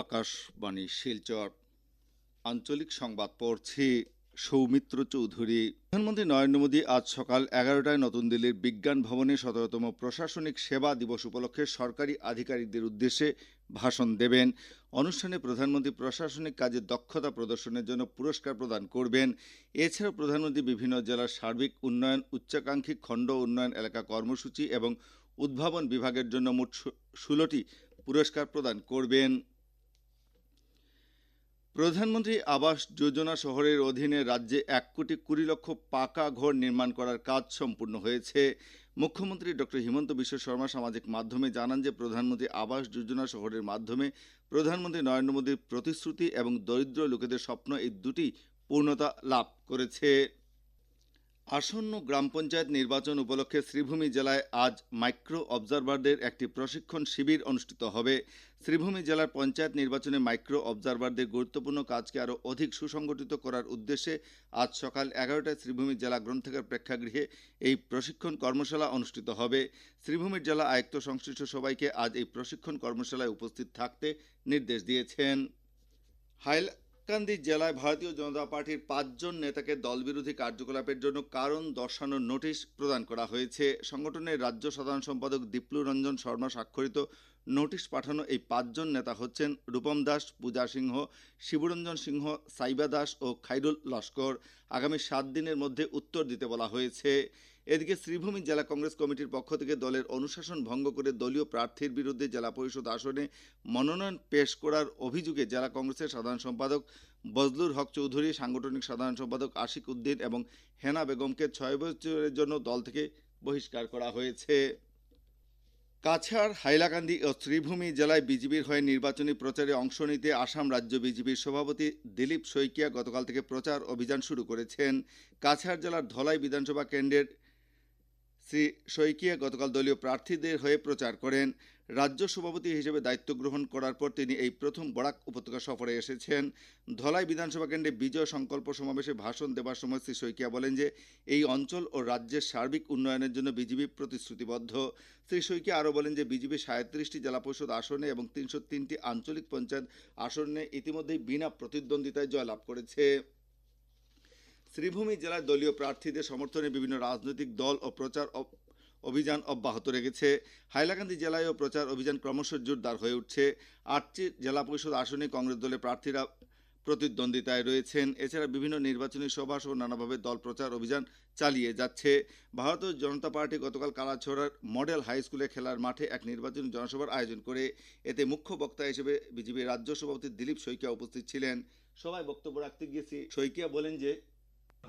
আকাশবাণী শিলচর আঞ্চলিক সংবাদ পড়ছি সৌমিত্র চৌধুরী। প্রধানমন্ত্রী নরেন্দ্র মোদী আজ সকাল এগারোটায় নতুন দিল্লির বিজ্ঞান ভবনে সতেরোতম প্রশাসনিক সেবা দিবস উপলক্ষে সরকারি আধিকারিকদের উদ্দেশ্যে ভাষণ দেবেন। অনুষ্ঠানে প্রধানমন্ত্রী প্রশাসনিক কাজে দক্ষতা প্রদর্শনের জন্য পুরস্কার প্রদান করবেন। এছাড়াও প্রধানমন্ত্রী বিভিন্ন জেলার সার্বিক উন্নয়ন, উচ্চাকাঙ্ক্ষী খণ্ড উন্নয়ন এলাকা কর্মসূচি এবং উদ্ভাবন বিভাগের জন্য মোট ষোলোটি পুরস্কার প্রদান করবেন। প্রধানমন্ত্রী আবাস যোজনা শহরের অধীনে রাজ্যে এক কোটি কুড়ি লক্ষ পাকা ঘর নির্মাণ করার কাজ সম্পূর্ণ হয়েছে। মুখ্যমন্ত্রী ডক্টর হিমন্ত বিশ্ব শর্মা সামাজিক মাধ্যমে জানান যে, প্রধানমন্ত্রী আবাস যোজনা শহরের মাধ্যমে প্রধানমন্ত্রী নরেন্দ্র মোদীর প্রতিশ্রুতি এবং দরিদ্র লোকেদের স্বপ্ন এই দুটি পূর্ণতা লাভ করেছে। আসন্ন গ্রাম পঞ্চায়েত নির্বাচন উপলক্ষে শ্রীভূমি জেলায় আজ মাইক্রো অবজারভারদের একটি প্রশিক্ষণ শিবির অনুষ্ঠিত হবে। শ্রীভূমি জেলার পঞ্চায়েত নির্বাচনে মাইক্রো অবজারভারদের গুরুত্বপূর্ণ কাজকে আরও অধিক সুসংগঠিত করার উদ্দেশ্যে আজ সকাল এগারোটায় শ্রীভূমি জেলা গ্রন্থাগার প্রেক্ষাগৃহে এই প্রশিক্ষণ কর্মশালা অনুষ্ঠিত হবে। শ্রীভূমির জেলা আয়ুক্ত সংশ্লিষ্ট সবাইকে আজ এই প্রশিক্ষণ কর্মশালায় উপস্থিত থাকতে নির্দেশ দিয়েছেন। হাইলাকান্দি জেলায় ভারতীয় জনতা পার্টির পাঁচজন নেতাকে দলবিরোধী কার্যকলাপের জন্য কারণ দর্শানোর নোটিশ প্রদান করা হয়েছে। সংগঠনের রাজ্য সাধারণ সম্পাদক দীপ্লু রঞ্জন শর্মা স্বাক্ষরিত নোটিশ পাঠানো এই পাঁচজন নেতা হচ্ছেন রূপম দাস, পূজা সিংহ, শিবরঞ্জন সিংহ, সাইবা দাস ও খাইরুল লস্কর। আগামী সাত দিনের মধ্যে উত্তর দিতে বলা হয়েছে। এদিকে শ্রীভূমি জেলা কংগ্রেস কমিটির পক্ষ থেকে দলের অনুশাসন ভঙ্গ করে দলীয় প্রার্থীর বিরুদ্ধে জেলা পরিষদ আসনে মনোনয়ন পেশ করার অভিযোগে জেলা কংগ্রেসের সাধারণ সম্পাদক বজলুর হক চৌধুরী, সাংগঠনিক সাধারণ সম্পাদক আশিক উদ্দিন এবং হেনা বেগমকে ছয় বছরের জন্য দল থেকে বহিষ্কার করা হয়েছে। কাছাড়, হাইলাকান্দি ও শ্রীভূমি জেলায় বিজেপির হয়ে নির্বাচনী প্রচারে অংশ নিতে আসাম রাজ্য বিজেপির সভাপতি দিলীপ শইকিয়া গতকাল থেকে প্রচার অভিযান শুরু করেছেন। কাছাড় জেলার ধলাই বিধানসভা কেন্দ্রের শ্রী শইকিয়া গতকাল দলীয় প্রার্থীদের হয়ে প্রচার করেন। রাজ্য সভাপতি হিসেবে দায়িত্ব গ্রহণ করার পর তিনি এই প্রথম বরাক উপত্যকা সফরে এসেছেন। ধলাই বিধানসভা কেন্দ্রে বিজয় সংকল্প সমাবেশে ভাষণ দেওয়ার সময় শ্রী শইকিয়া বলেন যে, এই অঞ্চল ও রাজ্যের সার্বিক উন্নয়নের জন্য বিজেপি প্রতিশ্রুতিবদ্ধ। শ্রী শইকিয়া আরও বলেন যে, বিজেপি সাঁত্রিশটি জেলা পরিষদ আসনে এবং তিনশো তিনটি আঞ্চলিক পঞ্চায়েত আসনে ইতিমধ্যেই বিনা প্রতিদ্বন্দ্বিতায় জয়লাভ করেছে। শ্রীভূমি জেলায় দলীয় প্রার্থীদের সমর্থনে বিভিন্ন রাজনৈতিক দল ও প্রচার অভিযান অব্যাহত রেখেছে। হাইলাকান্দি জেলায়ও প্রচার অভিযান ক্রমশ জোরদার হয়ে উঠছে। আটটি জেলা পরিষদ আসনে কংগ্রেস দলের প্রার্থীরা প্রতিদ্বন্দ্বিতায় রয়েছেন। এছাড়া বিভিন্ন নির্বাচনী সভা সহ নানাভাবে দল প্রচার অভিযান চালিয়ে যাচ্ছে। ভারতীয় জনতা পার্টি গতকাল কালাছড়ার মডেল হাই স্কুলে খেলার মাঠে এক নির্বাচনী জনসভার আয়োজন করে। এতে মুখ্য বক্তা হিসেবে বিজেপির রাজ্য সভাপতি দিলীপ শইকিয়া উপস্থিত ছিলেন। সবাই বক্তব্য রাখতে গিয়েছি। শইকিয়া বলেন যে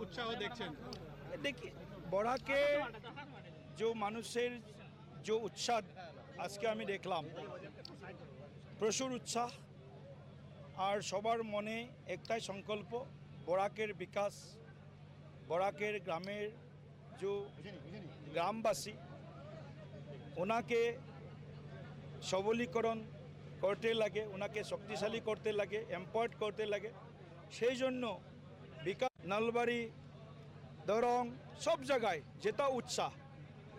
উৎসাহ দেখছেন? দেখি, বড়াকে যে মানুষের যে উৎসাহ আজকে আমি দেখলাম, প্রচুর উৎসাহ আর সবার মনে একটাই সংকল্প বরাকের বিকাশ বরাকের গ্রামের যে গ্রামবাসী, ওনাকে সবলীকরণ করতে লাগে, ওনাকে শক্তিশালী করতে লাগে এম্পাওয়ার্ড করতে লাগে। সেই জন্য বিকাশ নলবাড়ি দরং সব জায়গায় যেটা উৎসাহ।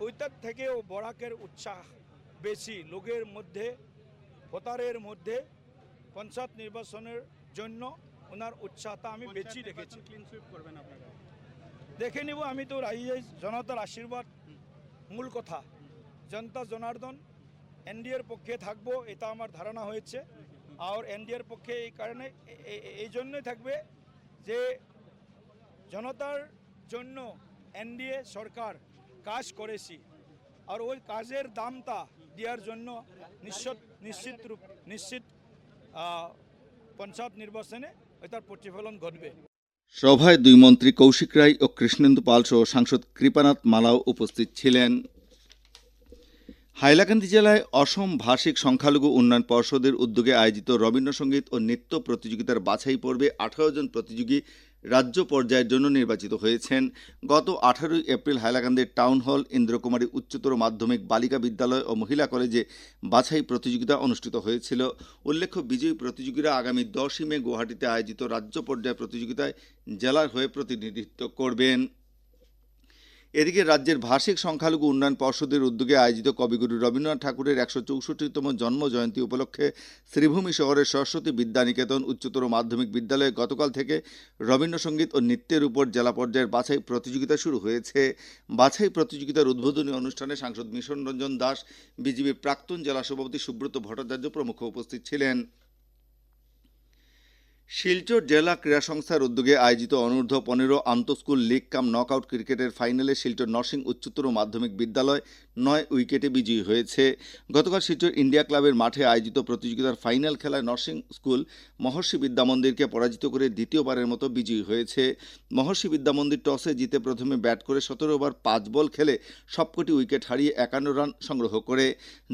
ওইটার থেকেও বরাকের উৎসাহ বেশি লোকের মধ্যে ভোটারের মধ্যে পঞ্চায়েত নির্বাচনের জন্য ওনার উৎসাহটা আমি বেশি আপনারা? দেখে নিব আমি তো রাইজ জনতার আশীর্বাদ মূল কথা। জনতা জনার্দন এনডিএর পক্ষে থাকব এটা আমার ধারণা হয়েছে। আর এনডিএর পক্ষে এই কারণে এই জন্যই থাকবে যে জনতার জন্য এনডিএ সরকার কাজ করেছি। আর ওই কাজের দামটা দেওয়ার জন্য নিশ্চিত নিশ্চিত রূপ, নিশ্চিত পঞ্চায়েত নির্বাচনে তার প্রতিফলন ঘটবে। সভায় দুই মন্ত্রী কৌশিক রায় ও কৃষ্ণেন্দু পাল সহ সাংসদ কৃপানাথ মালাও উপস্থিত ছিলেন। হাইলাকান্দি জেলায় অসম ভাষিক সংখ্যালঘু উন্নয়ন পর্ষদের উদ্যোগে আয়োজিত রবীন্দ্রসঙ্গীত ও নৃত্য প্রতিযোগিতার বাছাই পর্বে আঠারো জন প্রতিযোগী রাজ্য পর্যায়ের জন্য নির্বাচিত হয়েছেন। গত আঠারোই এপ্রিল হাইলাকান্দির টাউন হল, ইন্দ্রকুমারী উচ্চতর মাধ্যমিক বালিকা বিদ্যালয় ও মহিলা কলেজে বাছাই প্রতিযোগিতা অনুষ্ঠিত হয়েছিল। উল্লেখ্য, বিজয়ী প্রতিযোগীরা আগামী দশই মে গুয়াহাটিতে আয়োজিত রাজ্য পর্যায় প্রতিযোগিতায় জেলার হয়ে প্রতিনিধিত্ব করবেন। এদিকে রাজ্যের ভাষিক সংখ্যালঘু উন্নয়ন পর্ষদের উদ্যোগে আয়োজিত কবিগুরু রবীন্দ্রনাথ ঠাকুরের একশো চৌষট্টিতম জন্ম জয়ন্তী উপলক্ষে শ্রীভূমি শহরের সরস্বতী বিদ্যানিকেতন উচ্চতর মাধ্যমিক বিদ্যালয়ে গতকাল থেকে রবীন্দ্রসঙ্গীত ও নৃত্যের উপর জেলা পর্যায়ের বাছাই প্রতিযোগিতা শুরু হয়েছে। বাছাই প্রতিযোগিতার উদ্বোধনী অনুষ্ঠানে সাংসদ মিশন রঞ্জন দাস, বিজেপির প্রাক্তন জেলা সভাপতি সুব্রত ভট্টাচার্য প্রমুখ উপস্থিত ছিলেন। শিলচর জেলা ক্রীড়া সংস্থার উদ্যোগে আয়োজিত অনূর্ধ্ব পনেরো আন্তঃস্কুল লিগ কাম নকআউট ক্রিকেটের ফাইনালে শিলচর নরসিং উচ্চতর মাধ্যমিক বিদ্যালয় নয় উইকেটে বিজয়ী হয়েছে। গতকাল শিলচর ইন্ডিয়া ক্লাবের মাঠে আয়োজিত প্রতিযোগিতার ফাইনাল খেলায় নরসিং স্কুল মহর্ষি বিদ্যা মন্দিরকে পরাজিত করে দ্বিতীয়বারের মতো বিজয়ী হয়েছে। মহর্ষি বিদ্যা মন্দির টসে জিতে প্রথমে ব্যাট করে সতেরো ওভার পাঁচ বল খেলে সবকটি উইকেট হারিয়ে একান্ন রান সংগ্রহ করে।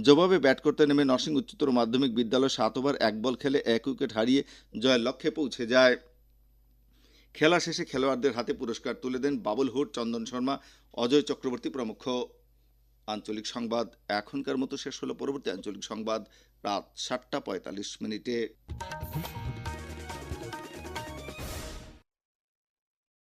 জবাবে ব্যাট করতে নেমে নরসিং উচ্চতর মাধ্যমিক বিদ্যালয় সাত ওভার এক বল খেলে এক উইকেট হারিয়ে জয়ের লক্ষ্যে পৌঁছে যায়। খেলা শেষে খেলোয়াড়দের হাতে পুরস্কার তুলে দেন বাবুল হুড চন্দন শর্মা, অজয় চক্রবর্তী প্রমুখ। আঞ্চলিক সংবাদ এখনকার মতো শেষ হলো। পরবর্তী আঞ্চলিক সংবাদ রাত সাতটা পঁয়তাল্লিশ মিনিটে।